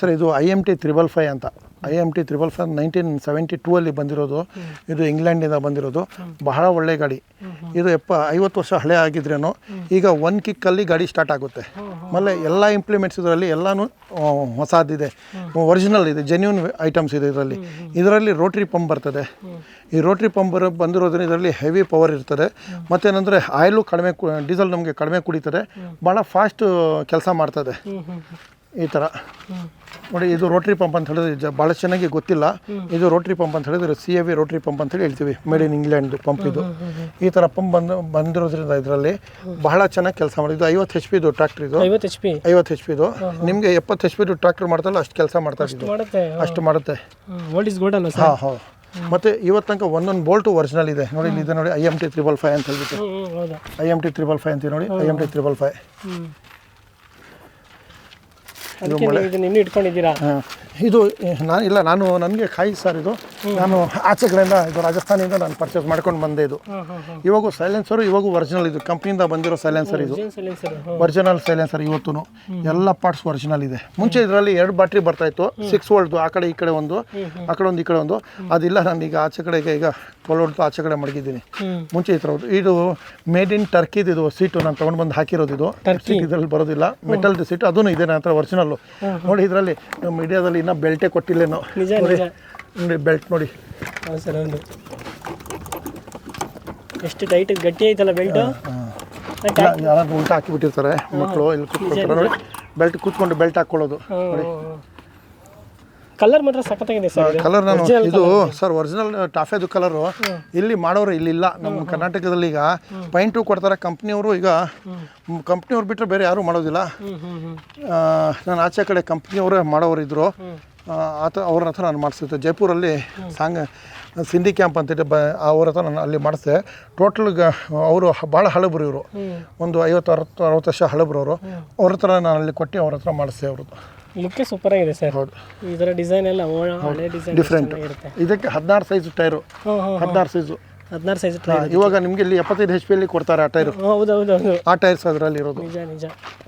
Sir ಇದು I M T triple five ಅಂತ. I M T triple five nineteen seventy two ಅಲ್ಲಿ ಬಂದಿರೋದು ಇದು ಇಂಗ್ಲೆಂಡಿಂದ ಬಂದಿರೋದು. ಬಹಳ ಒಳ್ಳೆ ಗಾಡಿ. ಇದು ಎಪ್ಪ ಐವತ್ತು ವರ್ಷ ಹಳೆ ಆಗಿದ್ರೇನು ಈಗ ಒನ್ ಕಿಕ್ಕಲ್ಲಿ ಗಾಡಿ ಸ್ಟಾರ್ಟ್ ಆಗುತ್ತೆ. ಆಮೇಲೆ ಎಲ್ಲ ಇಂಪ್ಲಿಮೆಂಟ್ಸ್ ಇದರಲ್ಲಿ ಎಲ್ಲನೂ ಹೊಸದಿದೆ. ಒರಿಜಿನಲ್ ಇದೆ ಜೆನ್ಯೂನ್ ಐಟಮ್ಸ್ ಇದೆ ಇದರಲ್ಲಿ. ಇದರಲ್ಲಿ ರೋಟ್ರಿ ಪಂಪ್ ಬರ್ತದೆ. ಈ ರೋಟ್ರಿ ಪಂಪ್ ಬಂದಿರೋದ್ರಿಂದ ಇದರಲ್ಲಿ ಹೆವಿ ಪವರ್ ಇರ್ತದೆ. ಮತ್ತೇನೆಂದರೆ ಆಯಿಲು ಕಡಿಮೆ ಡೀಸೆಲ್ ನಮಗೆ ಕಡಿಮೆ ಕುಡಿತದೆ. ಭಾಳ ಫಾಸ್ಟ್ ಕೆಲಸ ಮಾಡ್ತದೆ. ಈ ಥರ ನೋಡಿ ಇದು ರೋಟ್ರಿ ಪಂಪ್ ಅಂತ ಹೇಳಿದ್ರೆ ಬಹಳ ಭಾಳ ಚೆನ್ನಾಗಿ ಗೊತ್ತಿಲ್ಲ. ಇದು ರೋಟ್ರಿ ಪಂಪ್ ಅಂತ ಹೇಳಿದ್ರೆ C A V rotary pump ಅಂತ ಹೇಳಿ ಹೇಳ್ತೀವಿ. ಮೇಡ್ ಇನ್ ಇಂಗ್ಲೆಂಡ್ ಪಂಪ್ ಇದು. ಈ ಥರ ಪಂಪ್ ಬಂದು ಬಂದಿರೋದ್ರಿಂದ ಇದರಲ್ಲಿ ಬಹಳ ಚೆನ್ನಾಗಿ ಕೆಲಸ ಮಾಡಿದ್ದು. ಐವತ್ತು ಎಚ್ ಪಿದು ಟ್ರ್ಯಾಕ್ಟರ್ ಇದು. ಐವತ್ತು ಎಚ್ ಪಿ ಐವತ್ತು ಎಚ್ ಪಿದು ನಿಮಗೆ ಎಪ್ಪತ್ತು ಎಚ್ ಪಿದು ಟ್ರ್ಯಾಕ್ಟರ್ ಮಾಡ್ತಲ್ಲ ಅಷ್ಟು ಕೆಲಸ ಮಾಡ್ತಾ ಇದ್ದು ಅಷ್ಟು ಮಾಡುತ್ತೆ. ಹಾಂ ಹೌದು ಮತ್ತು ಇವತ್ತು ತನಕ ಒಂದೊಂದು ಬೋಲ್ಟು ಒರಿಜಿನಲ್ ಇದೆ. ನೋಡಿ ಇಲ್ಲಿ ಇದೆ ನೋಡಿ I M T triple five ಅಂತ ಹೇಳ್ಬಿಟ್ಟು. I M T triple five ಅಂತೀವಿ ನೋಡಿ I M T triple five ಹ್ಞೂ ಅದಕ್ಕೆ ನೀವು ಇದನ್ನ ಇನ್ನೂ ಇಟ್ಕೊಂಡಿದ್ದೀರಾ. ಇದು ನಾನು ಇಲ್ಲ ನಾನು ನನಗೆ ಕಾಯಿ ಸರ್ ಇದು. ನಾನು ಆಚೆ ಕಡೆಯಿಂದ ಇದು ರಾಜಸ್ಥಾನಿಂದ ನಾನು ಪರ್ಚೇಸ್ ಮಾಡ್ಕೊಂಡು ಬಂದೆ ಇದು. ಇವಾಗ ಸೈಲೆನ್ಸರು ಇವಾಗೂ ಒರಿಜಿನಲ್ ಇದು. ಕಂಪ್ನಿಯಿಂದ ಬಂದಿರೋ ಸೈಲೆನ್ಸರ್ ಇದು. ಒರಿಜಿನಲ್ ಸೈಲೆನ್ಸರ್ ಇವತ್ತು ಎಲ್ಲ ಪಾರ್ಟ್ಸ್ ಒರಿಜಿನಲ್ ಇದೆ. ಮುಂಚೆ ಇದರಲ್ಲಿ ಎರಡು ಬ್ಯಾಟ್ರಿ ಬರ್ತಾ ಇತ್ತು. ಸಿಕ್ಸ್ ವೋಲ್ಟ್ದು ಆ ಕಡೆ ಈ ಕಡೆ ಒಂದು ಆ ಕಡೆ ಒಂದು ಈ ಕಡೆ ಒಂದು. ಅದಿಲ್ಲ ನಾನು ಈಗ ಆಚೆ ಕಡೆಗೆ ಈಗ ಟ್ವೆಲ್ ವೋಲ್ಟ್ ಆಚೆ ಕಡೆ ಮಡಗಿದ್ದೀನಿ. ಮುಂಚೆ ಈ ಥರದ್ದು. ಇದು ಮೇಡ್ ಇನ್ ಟರ್ಕಿದು ಇದು ಸೀಟು ನಾನು ತೊಗೊಂಡು ಬಂದು ಹಾಕಿರೋದು ಇದು. ಸೀಟ್ ಇದರಲ್ಲಿ ಬರೋದಿಲ್ಲ. ಮೆಟಲ್ದು ಸೀಟು ಅದೂ ಇದೆ ನನ್ನ ಹತ್ರ ಒರಿಜಿನಲ್ಲು ನೋಡಿ ಇದರಲ್ಲಿ ನಮ್ಮ ಇಂಡಿಯಾದಲ್ಲಿ ಇನ್ನೂ ಬೆಲ್ಟೇ ಕೊಟ್ಟಿಲ್ಲೇನೋ. ನಿಜ ನೋಡಿ ನಿಜ. ನೋಡಿ ಬೆಲ್ಟ್ ನೋಡಿ. ಸರ್ ಹೌದು. ಎಷ್ಟು ಟೈಟ್ ಗಟ್ಟಿ ಐತಲ್ಲ ಬೆಲ್ಟು? ಯಾರು ಉಲ್ಟಾ ಹಾಕಿಬಿಟ್ಟಿರ್ತಾರೆ ಮಕ್ಕಳು ಇಲ್ಲಿ ಕೂತ್ಕೊಳ್ತಾರೆ. ನೋಡಿ ಬೆಲ್ಟ್ ಕೂತ್ಕೊಂಡು ಬೆಲ್ಟ್ ಹಾಕ್ಕೊಳ್ಳೋದು. ಕಲರ್ ಮಾತ್ರ ಸಖತ್ತಾಗಿದೆ ಸರ್ ಕಲರ್ ನಾನು ಇದು ಸರ್ ಒರಿಜಿನಲ್ ಟಾಫೆದು ಕಲರು ಇಲ್ಲಿ ಮಾಡೋರು ಇಲ್ಲಿ ಇಲ್ಲ. ನಮ್ಮ ಕರ್ನಾಟಕದಲ್ಲಿ ಈಗ ಪೈಂಟು ಕೊಡ್ತಾರೆ. ಕಂಪ್ನಿಯವರು ಈಗ ಕಂಪ್ನಿಯವ್ರು ಬಿಟ್ಟರೆ ಬೇರೆ ಯಾರೂ ಮಾಡೋದಿಲ್ಲ. ನಾನು ಆಚೆ ಕಡೆ ಕಂಪ್ನಿಯವರೇ ಮಾಡೋರು ಇದ್ದರು ಆತ ಅವ್ರ ಹತ್ರ ನಾನು ಮಾಡಿಸಿದ್ದೆ ಜೈಪುರಲ್ಲಿ ಸಾಂಗ್ ಸಿಂಧಿ ಕ್ಯಾಂಪ್ ಅಂತೇಳಿ ಬ ಅವ್ರ ಹತ್ರ ನಾನು ಅಲ್ಲಿ ಮಾಡಿಸಿದೆ. ಟೋಟಲ್ ಅವರು ಭಾಳ ಹಳಬ್ರು ಇವರು. ಒಂದು ಐವತ್ತು ಅರವತ್ತು ಅರವತ್ತು ವರ್ಷ ಹಳಬ್ರು ಅವರು. ಅವ್ರ ಹತ್ರ ನಾನು ಅಲ್ಲಿ ಕೊಟ್ಟು ಅವ್ರ ಹತ್ರ ಮಾಡಿಸಿದೆ ಅವ್ರದ್ದು. ಲುಕ್ಕೇ ಸೂಪರ್ ಆಗಿದೆ ಸರ್ ಹೌದು ಥರ ಡಿಸೈನ್ ಎಲ್ಲ ಹಳೆ ಡಿಸೈನ್ ಡಿಫ್ರೆಂಟ್ ಇರುತ್ತೆ ಇದಕ್ಕೆ ಹದಿನಾರು ಸೈಜ್ ಟೈರು ಹದಿನಾರು ಸೈಜು ಹದಿನಾರು ಸೈಜ್ ಇವಾಗ ನಿಮಗೆ ಇಲ್ಲಿ ಎಪ್ಪತ್ತೈದು ಹೆಚ್ ಪಿ ಅಲ್ಲಿ ಕೊಡ್ತಾರೆ ಆ ಟೈರ್ ಹೌದು ಹೌದು ಹೌದು. ಆ ಟೈರ್ಸ್ ಅದರಲ್ಲಿ ಇರೋದು. ನಿಜ ನಿಜ.